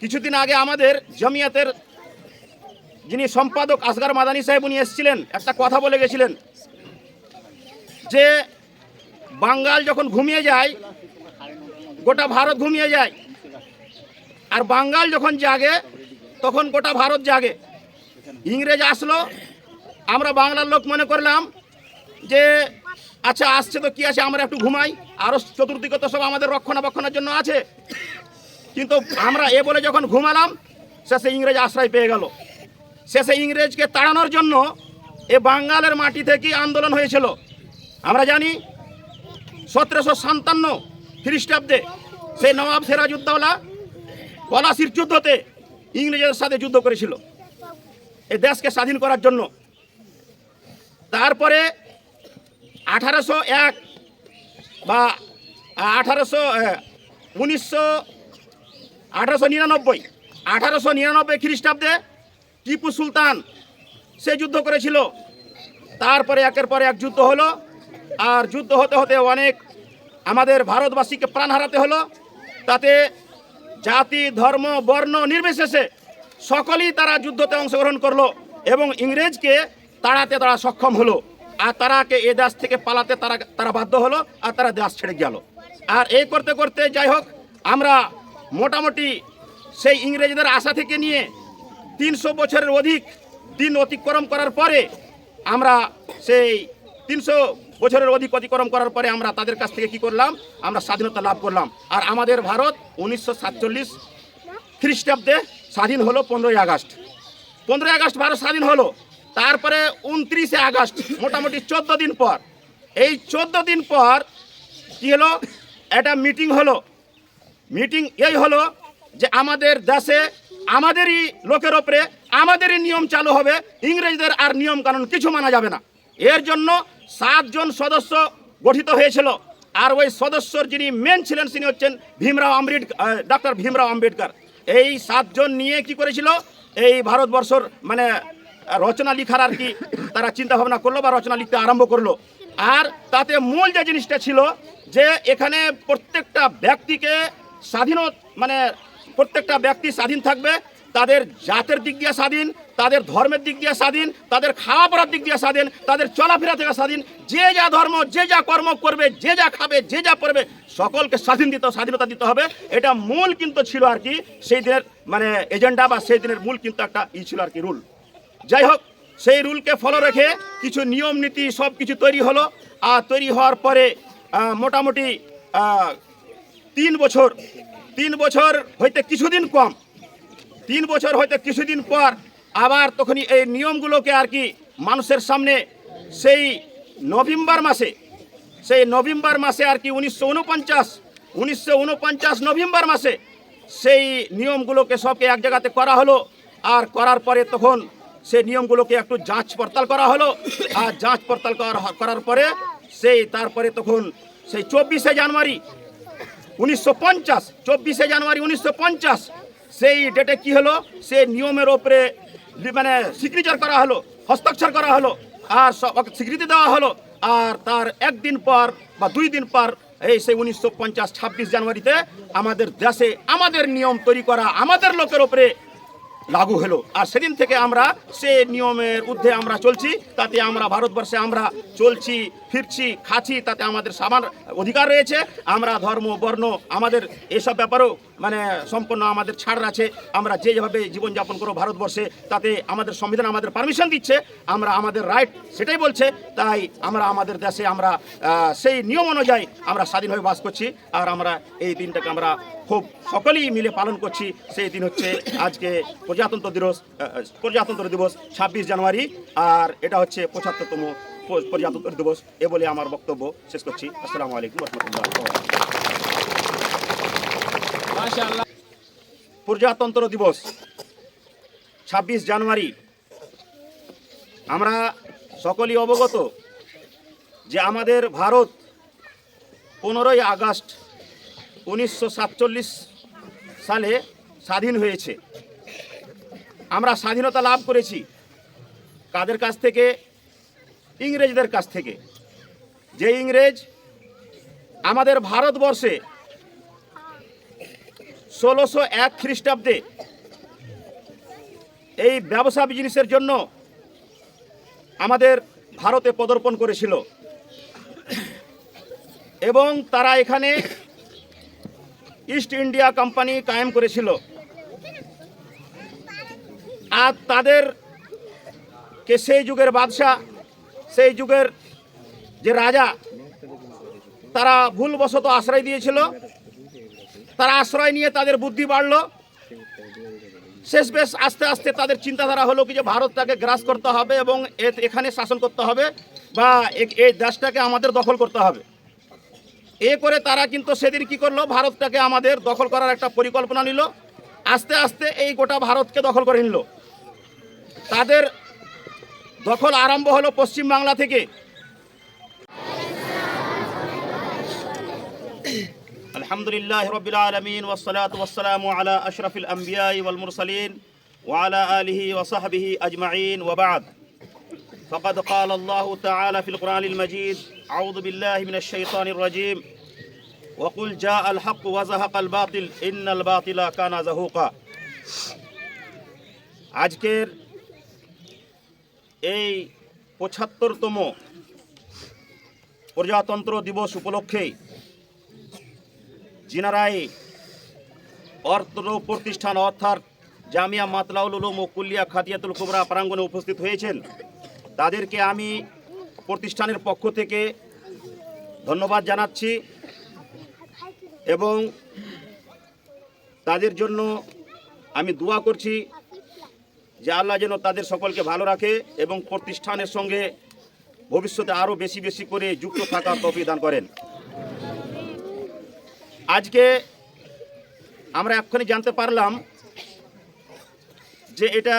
কিছুদিন আগে আমাদের জমিয়াতের যিনি সম্পাদক আসগার মাদানী সাহেব, উনি এসেছিলেন, একটা কথা বলে গেছিলেন যে বাঙ্গাল যখন ঘুমিয়ে যায়, গোটা ভারত ঘুমিয়ে যায়, আর বাঙ্গাল যখন জাগে, তখন গোটা ভারত জাগে। ইংরেজ আসলো, আমরা বাংলার লোক মনে করলাম যে আচ্ছা আসছে তো কি আছে, আমরা একটু ঘুমাই আরও চতুর্দিকে তো সব আমাদের রক্ষণাবেক্ষণের জন্য আছে। কিন্তু আমরা এ বলে যখন ঘুমালাম, শেষে ইংরেজ আশ্রয় পেয়ে গেল। শেষে ইংরেজকে তাড়ানোর জন্য এ বাঙ্গালের মাটি থেকেই আন্দোলন হয়েছিল। আমরা জানি, সতেরোশো সাতান্ন খ্রিস্টাব্দে সেই নবাব সিরাজউদ্দৌলা পলাশির যুদ্ধতে ইংরেজের সাথে যুদ্ধ করেছিল। এ দেশকে স্বাধীন করার জন্য। তারপরে আঠারোশো এক বা আঠারোশো উনিশশো আঠারোশো নিরানব্বই আঠারোশো নিরানব্বই খ্রিস্টাব্দে টিপু সুলতান সে যুদ্ধ করেছিল। তারপরে একের পরে এক যুদ্ধ হলো আর যুদ্ধ হতে হতে অনেক আমাদের ভারতবাসীকে প্রাণ হারাতে হলো। তাতে জাতি, ধর্ম, বর্ণ নির্বিশেষে সকলেই তারা যুদ্ধতে অংশগ্রহণ করল এবং ইংরেজকে তাড়াতে তারা সক্ষম হলো। আর তারাকে এ দেশ থেকে পালাতে তারা তারা বাধ্য হলো আর তারা দেশ ছেড়ে গেল। আর এই করতে করতে যাই হোক, আমরা মোটামুটি সেই ইংরেজদের আশা থেকে নিয়ে তিনশো বছরের অধিক দিন অতিক্রম করার পরে আমরা সেই তিনশো বছরের অধিক অতিক্রম করার পরে আমরা তাদের কাছ থেকে কি করলাম? আমরা স্বাধীনতা লাভ করলাম। আর আমাদের ভারত উনিশশো সাতচল্লিশ খ্রিস্টাব্দে স্বাধীন হলো পনেরোই আগস্ট। পনেরোই আগস্ট ভারত স্বাধীন হলো। তারপরে উনত্রিশে আগস্ট, মোটামুটি চোদ্দ দিন পর। এই চোদ্দ দিন পর কী হলো? একটা মিটিং হলো। মিটিং এই হলো যে আমাদের দেশে আমাদেরই লোকের ওপরে আমাদেরই নিয়ম চালু হবে, ইংরেজদের আর নিয়ম কানুন কিছু মানা যাবে না। এর জন্য সাতজন সদস্য গঠিত হয়েছিল। আর ওই সদস্যর যিনি মেন ছিলেন, তিনি হচ্ছেন ভীমরাও আম্বেদকর ডক্টর ভীমরাও আম্বেদকর এই সাতজন নিয়ে কি করেছিল? এই ভারতবর্ষর মানে রচনা লিখার আর কি তারা চিন্তা ভাবনা করল বা রচনা লিখতে আরম্ভ করল। আর তাতে মূল যে জিনিসটা ছিল যে এখানে প্রত্যেকটা ব্যক্তিকে স্বাধীন মানে প্রত্যেকটা ব্যক্তি স্বাধীন থাকবে, তাদের জাতের দিক দিয়ে স্বাধীন, তাদের ধর্মের দিক দিয়ে স্বাধীন, তাদের খাওয়া পড়ার দিক দিয়ে স্বাধীন, তাদের চলাফেরা থেকে স্বাধীন, যে যা ধর্ম, যে যা কর্ম করবে, যে যা খাবে, যে যা পড়বে, সকলকে স্বাধীন দিতে, স্বাধীনতা দিতে হবে। এটা মূল কিন্তু ছিল আর কি, সেই দিনের মানে এজেন্ডা বা সেই দিনের মূল কিন্তু একটা ই ছিল আর কি, রুল। যাই হোক, সেই রুলকে ফলো রেখে কিছু নিয়ম নীতি সব কিছু তৈরি হলো। আর তৈরি হওয়ার পরে মোটামুটি তিন বছর তিন বছর হইতে কিছুদিন কম, তিন বছর হয়তো কিছুদিন পর আবার তখনই এই নিয়মগুলোকে আর কি মানুষের সামনে সেই নভেম্বর মাসে, সেই নভেম্বর মাসে আর কি উনিশশো উনপঞ্চাশ উনিশশো উনপঞ্চাশ নভেম্বর মাসে সেই নিয়মগুলোকে সবকে এক জায়গাতে করা হলো। আর করার পরে তখন সেই নিয়মগুলোকে একটু যাঁচ পড়তাল করা হলো। আর যাঁচ পড়তাল করার পরে সেই তারপরে তখন সেই চব্বিশে জানুয়ারি উনিশশো পঞ্চাশ, চব্বিশে জানুয়ারি উনিশশো পঞ্চাশ। সেই ডেটে কি হলো? সে নিয়মের ওপরে মানে সিগনেচার করা হলো, হস্তাক্ষর করা হলো, আর সব স্বীকৃতি দেওয়া হলো, আর তার একদিন পর বা দুই দিন পর এই সেই উনিশশো পঞ্চাশ, ছাব্বিশ জানুয়ারিতে আমাদের দেশে আমাদের নিয়ম তৈরি করা, আমাদের লোকের ওপরে লাগু হলো। আর সেদিন থেকে আমরা সে নিয়মের ঊর্ধ্বে আমরা চলছি, তাতে আমরা ভারতবর্ষে আমরা চলছি, ফিরছি, খাচ্ছি, তাতে আমাদের সামান অধিকার রয়েছে। আমরা ধর্ম, বর্ণ, আমাদের এসব ব্যাপারেও মানে সম্পূর্ণ আমাদের ছাড় আছে। আমরা যে যেভাবে জীবনযাপন করো ভারতবর্ষে, তাতে আমাদের সংবিধান আমাদের পারমিশন দিচ্ছে। আমরা আমাদের রাইট সেটাই বলছে। তাই আমরা আমাদের দেশে আমরা সেই নিয়ম অনুযায়ী আমরা স্বাধীনভাবে বাস করছি। আর আমরা এই দিনটাকে আমরা খুব সকলেই মিলে পালন করছি। সেই দিন হচ্ছে আজকে প্রজাতন্ত্র দিবস প্রজাতন্ত্র দিবস ছাব্বিশ জানুয়ারি আর এটা হচ্ছে পঁচাত্তরতম প্রজাতন্ত্র দিবস। এ বলে আমার বক্তব্য শেষ করছি। আসসালামু আলাইকুম রহমতুল্লাহ। প্রজাতন্ত্র দিবস ছাব্বিশ জানুয়ারি। আমরা সকলেই অবগত যে আমাদের ভারত পনেরোই আগস্ট উনিশশো সাতচল্লিশ সালে স্বাধীন হয়েছে। আমরা স্বাধীনতা লাভ করেছি। কাদের কাছ থেকে? ইংরেজদের কাছ থেকে। যে ইংরেজ আমাদের ভারতবর্ষে ষোলোশো এক খ্রিস্টাব্দে এই ব্যবসা বিজনেসের জন্য আমাদের ভারতে পদর্পণ করেছিল। এবং তারা এখানে ইস্ট ইন্ডিয়া কোম্পানি কায়েম করেছিল। আর তাদের কে সেই যুগের বাদশাহ, সেই যুগের যে রাজা, তারা ভুলবশত আশ্রয় দিয়েছিল। তারা আশ্রয় নিয়ে তাদের বুদ্ধি বাড়লো। শেষ বেশ আস্তে আস্তে তাদের চিন্তাধারা হলো কি যে ভারতটাকে গ্রাস করতে হবে এবং এখানে শাসন করতে হবে বা এই দেশটাকে আমাদের দখল করতে হবে। এ করে তারা কিন্তু সেদিন কি করল? ভারতটাকে আমাদের দখল করার একটা পরিকল্পনা নিল। আস্তে আস্তে এই গোটা ভারতকে দখল করে নিল। তাদের দখল আরম্ভ হলো পশ্চিম বাংলা থেকে আলহামদুলিল্লাহ রবিল আলমিন ওসলাত ওসালাম আলা আশরফিল আম্বিয়াই ওয়াল মুরসালিন وعلى آله وصحبه أجمعين وبعد فقد قال الله تعالى في القرآن المجيد أعوذ بالله من الشيطان الرجيم وقل جاء الحق وزهق الباطل إن الباطل كان زهوقا আজকের এই পঁচাত্তরতম প্রজাতন্ত্র দিবস উপলক্ষে যিনারাই অর্থ প্রতিষ্ঠান অর্থাৎ জামিয়া মাতলাউল উলুম ও কুলিয়া খাতিয়াতুল কুবরা প্রাঙ্গণে উপস্থিত হয়েছেন। তাদেরকে আমি প্রতিষ্ঠানের পক্ষ থেকে ধন্যবাদ জানাচ্ছি এবং তাদের জন্য আমি দোয়া করছি। যে আল্লাহ যেন তাদের সকলকে ভালো রাখে এবং প্রতিষ্ঠানের সঙ্গে ভবিষ্যতে আরও বেশি বেশি করে যুক্ত থাকার তফি দান করেন। আজকে আমরা এক্ষুনি জানতে পারলাম যে এটা